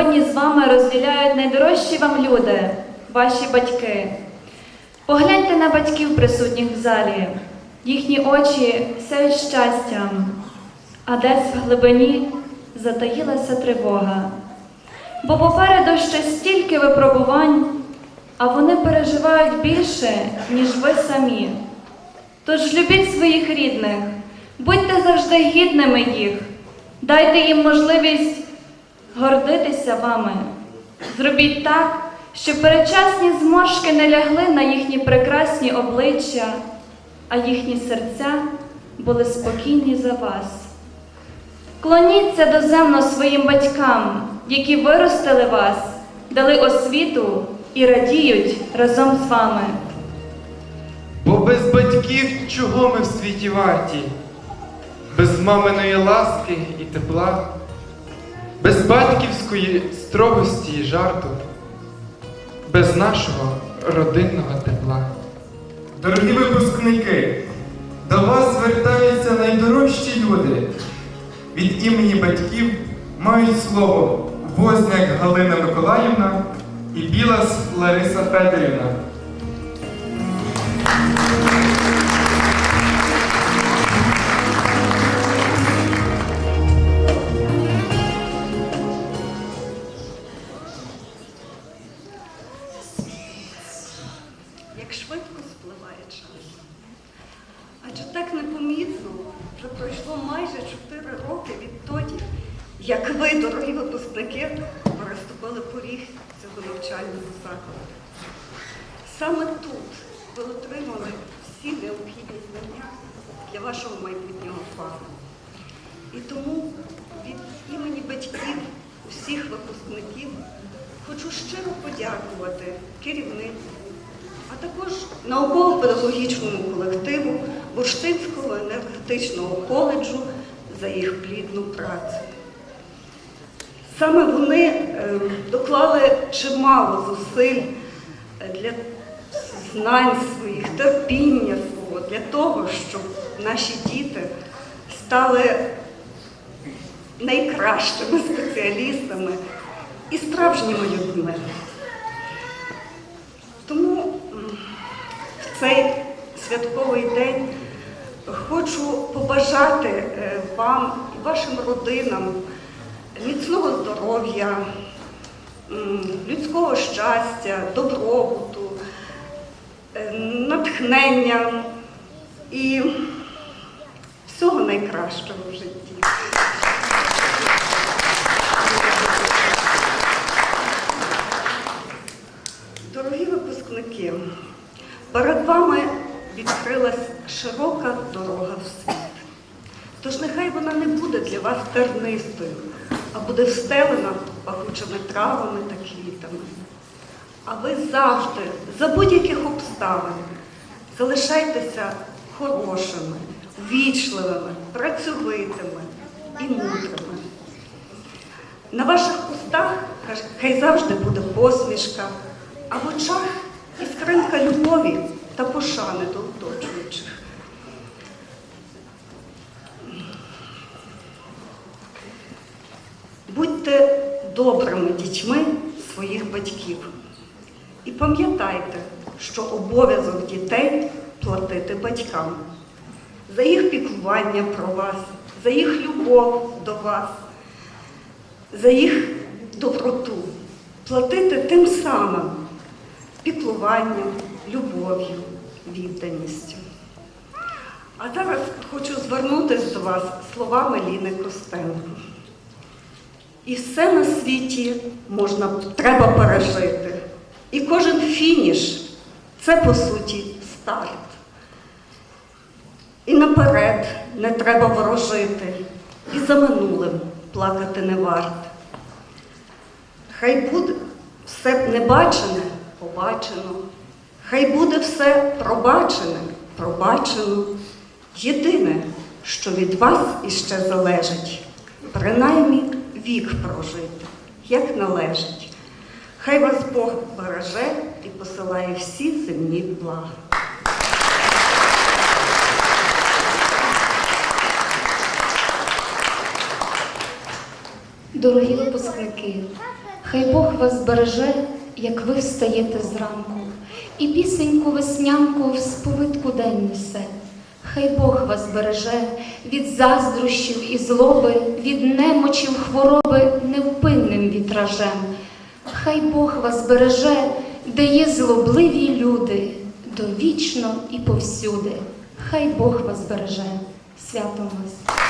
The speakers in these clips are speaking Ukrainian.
сьогодні з вами розділяють найдорожчі вам люди, ваші батьки. Погляньте на батьків, присутніх в залі. Їхні очі сяють щастям, а десь в глибині затаїлася тривога. Бо попереду ще стільки випробувань, а вони переживають більше, ніж ви самі. Тож любіть своїх рідних, будьте завжди гідними їх, дайте їм можливість гордитися вами. Зробіть так, щоб передчасні зморшки не лягли на їхні прекрасні обличчя, а їхні серця були спокійні за вас. Клоніться доземно своїм батькам, які виростили вас, дали освіту і радіють разом з вами. Бо без батьків чого ми в світі варті? Без маминої ласки і тепла, без батьківської строгості і жарту, без нашого родинного тепла. Дорогі випускники, до вас звертаються найдорожчі люди. Від імені батьків мають слово Возняк Галина Миколаївна і Білас Лариса Федорівна. Саме тут ви отримали всі необхідні знання для вашого майбутнього фаху. І тому від імені батьків усіх випускників хочу щиро подякувати керівництву, а також науково-педагогічному колективу Бурштинського енергетичного коледжу за їх плідну працю. Саме вони е, доклали чимало зусиль для знань своїх, терпіння свого, для того, щоб наші діти стали найкращими спеціалістами і справжніми людьми. Тому в цей святковий день хочу побажати е, вам і вашим родинам міцного здоров'я, людського щастя, добробуту, е, натхнення і всього найкращого в житті. Дорогі випускники, перед вами відкрилась широка дорога в світ. Тож нехай вона не буде для вас тернистою, а буде встелена пахучими травами та квітами. А ви завжди, за будь-яких обставин, залишайтеся хорошими, вічливими, працьовитими і мудрими. На ваших устах хай- завжди буде посмішка, а в очах іскринка любові та пошани до оточуючих. Будьте добрими дітьми своїх батьків. Пам'ятайте, що обов'язок дітей платити батькам за їх піклування про вас, за їх любов до вас, за їх доброту. Платити тим самим піклуванням, любов'ю, відданістю. А зараз хочу звернутися до вас словами Ліни Костенко. І все на світі можна, треба пережити. І кожен фініш це по суті старт. І наперед не треба ворожити, і за минулим плакати не варт. Хай буде все небачене побачено, хай буде все пробачене пробачено. Єдине, що від вас іще залежить, принаймні вік прожити, як належить. Хай вас Бог береже і посилає всі земні блага. Дорогі випускники, хай Бог вас береже, як ви встаєте зранку, і пісеньку веснянку в сповитку день несе. Хай Бог вас береже від заздрощів і злоби, від немочів хвороби невпинним вітражем. Хай Бог вас береже, де є злобливі люди, довічно і повсюди. Хай Бог вас береже. Святом вас!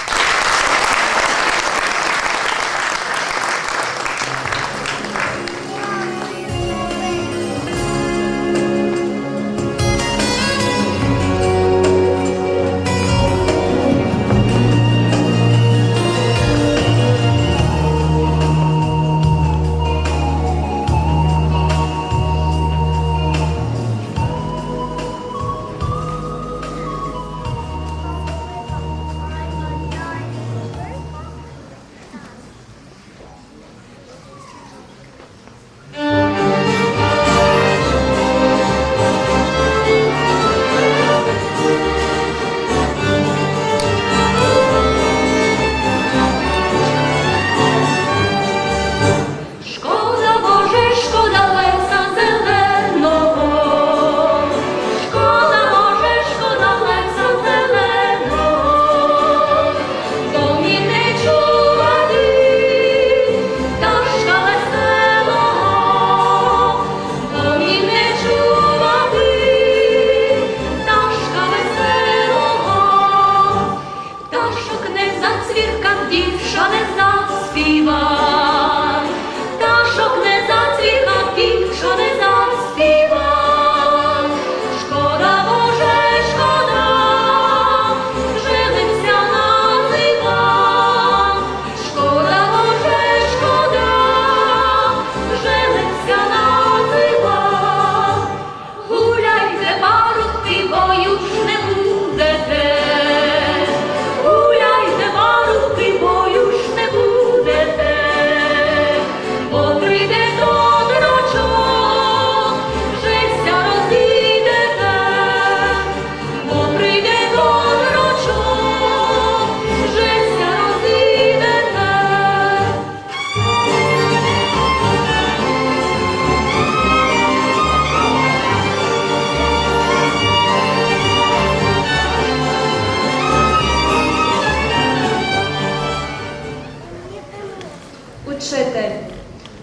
Учитель.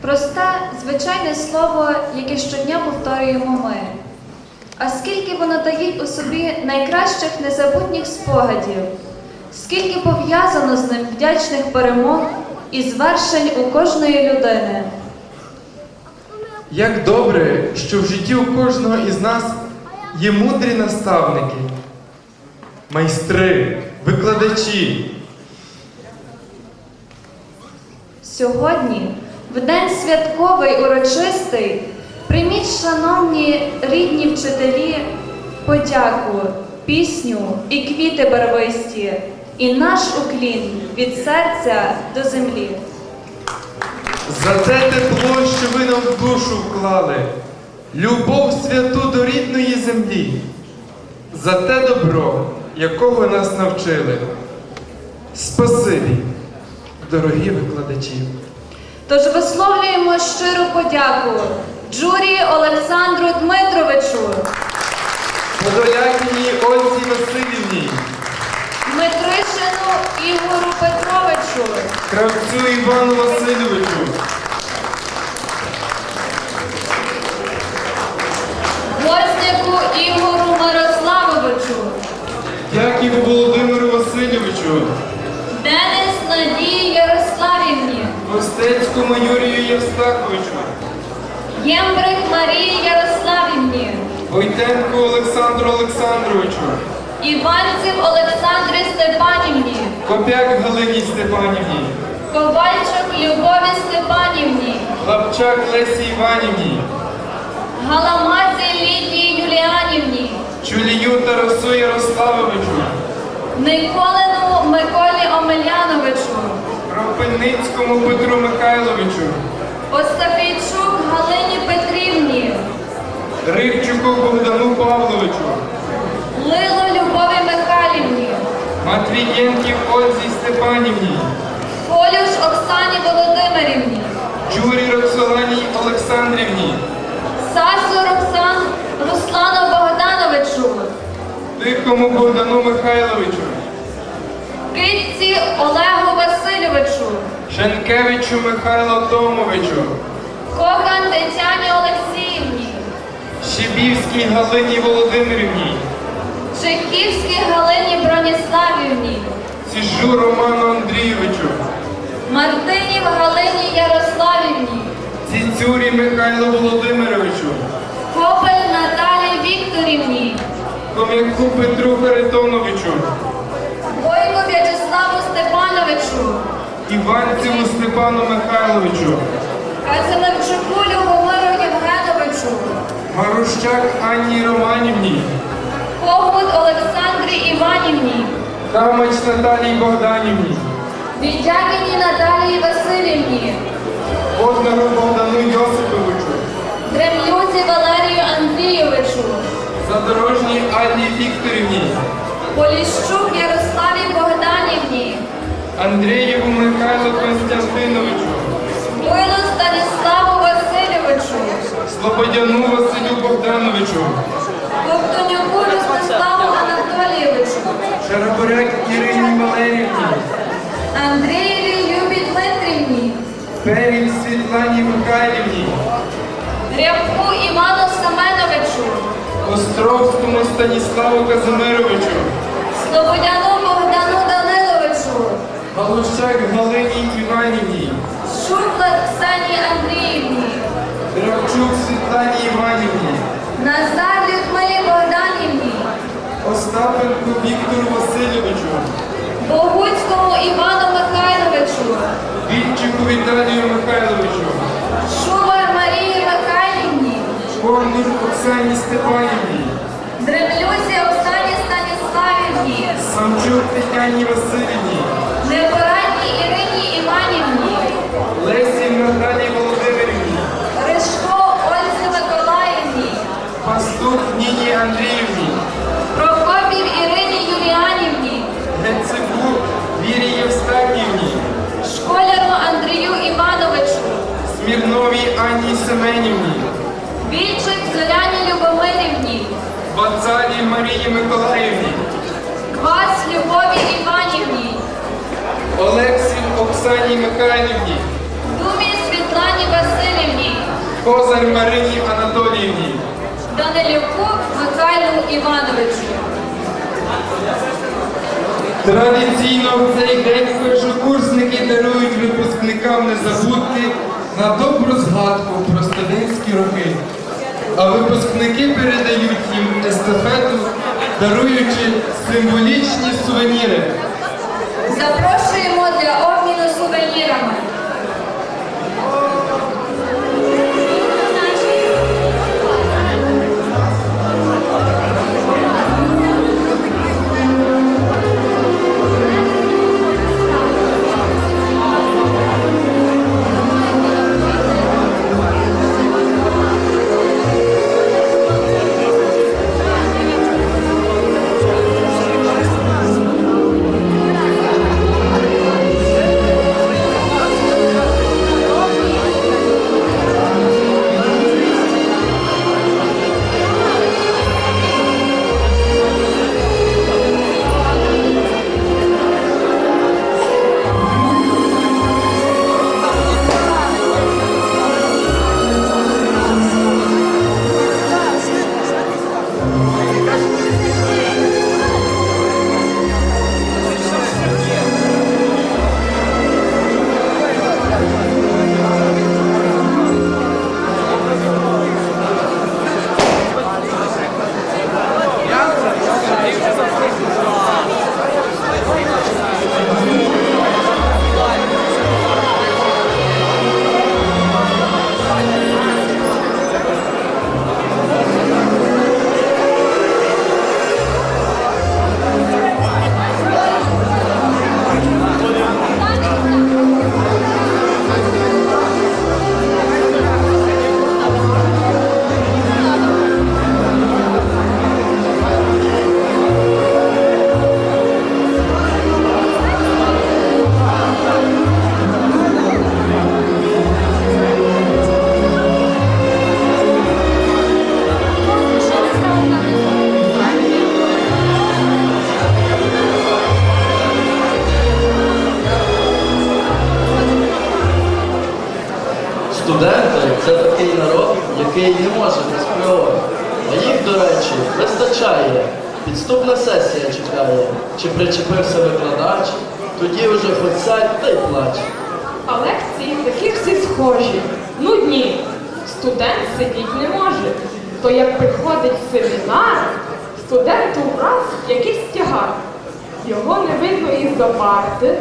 Просте, звичайне слово, яке щодня повторюємо ми. А скільки воно таїть у собі найкращих незабутніх спогадів, скільки пов'язано з ним вдячних перемог і звершень у кожної людини. Як добре, що в житті у кожного із нас є мудрі наставники, майстри, викладачі. Сьогодні, в день святковий урочистий, прийміть, шановні рідні вчителі, подяку, пісню і квіти барвисті, і наш уклін від серця до землі. За те тепло, що ви нам в душу вклали, любов святу до рідної землі, за те добро, якого нас навчили. Спасибі, дорогі викладачі. Тож висловлюємо щиру подяку Джурі Олександру Дмитровичу, Подолякіній Ользі Васильівні, Дмитришину Ігору Петровичу, Кравцю Івану Васильовичу, Євстаховичу, Ємбрик Марії Ярославівні, Войтенку Олександру Олександровичу, Іванців Олександрі Степанівні, Копяк Галині Степанівні, Ковальчук Любові Степанівні, Лапчак Лесі Іванівні, Галамаці Лідії Юліанівні, Чулію Тарасу Ярославовичу, Николину Миколі Омеляновичу, Кропивницькому Петру Михайловичу, Остафійчук Галині Петрівні, Ривчуку Богдану Павловичу, Лило Любові Михайлівні, Матвієнків Ользі Степанівні, Колюш Оксані Володимирівні, Джурі Роксолані Олександрівні, Сасу Роксан Руслану Богдановичу, Тихому Богдану Михайловичу, Китці Олегу Васильовичу, Шенкевичу Михайлу Томовичу, Кохан Тетяні Олексіївні, Щебівській Галині Володимирівні, Чехівській Галині Броніславівні, Сіжу Роману Андрійовичу, Мартинів Галині Ярославівні, Цінцюрі Михайлу Володимировичу, Копель Наталії Вікторівні, Ком'яку Петру Харитоновичу, Бойко В'ячеславу Степановичу, Іванцеву Степану Михайловичу, Казимирчуку Любомиру Євгеновичу, Марущак Анні Романівні, Когут Олександрі Іванівні, Камач Наталії Богданівні, Відякині Наталії Васильівні, Боднару Богдану Йосиповичу, Дремлюзі Валерію Андрійовичу, Задорожній Аллі Вікторівні, Поліщук Ярославі Богданівні, Андрієву Михайлу Константиновичу, Буйлу Станіславу Васильовичу, Слободяну Василю Богдановичу, Ковтонюку Ростиславу Анатолійовичу, Шараборяк Ірині Валерівні, Андрієві Любі Дмитрівні, Періль Світлані Михайлівні, Рябку Івану Семеновичу, Островському Станіславу Казимировичу, Слободяну Богдану Даниловичу, Галущак Галині Іванівні, Шурла Ксенії Андріївні, Дравчук Світлані Іванівні, Назар Людмилі Богданівні, Остапенку Віктору Васильовичу, Богуцькому Івану Михайловичу, Вітчику Віталію Михайловичу, Шувар Марії Михайлівні, Кондур Оксані Степанівні, Дремлюсі Оксані Станіславівні, Самчук Тетяні Васильівні, Непорадній Ірині Іванівні, Лесі Наталії Володимирівні, Ришко Ользі Миколаївні, Пастух Ніні Андріївні, Прокопів Ірині Юліанівні, Гецебук Вірі Євстаківні, Школяру Андрію Івановичу, Смірновій Анні Семенівні, Вільчик Зоряні Любомирівні, Бацалі Марії Миколаївні, Квас Любові Іванівні, Олексів Оксані Михайлівні, Думі Світлані Васильівні, Козар Марині Анатоліївні. Данилюку Михайлу Івановичу. Традиційно в цей день першокурсники дарують випускникам незабудки на добру згадку про студентські роки. А випускники передають їм естафету, даруючи символічні сувеніри. Запрошуємо й не може без пригод. А їх, до речі, вистачає. Підступна сесія чекає. Чи причепився викладач, тоді вже хоч сядь та й плач. А лекції такі всі схожі, нудні. Студент сидіть не може. То як приходить семінар, студенту враз якийсь тягар. Його не видно із-за парти,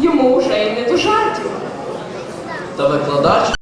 йому вже й не до жартів. Та викладач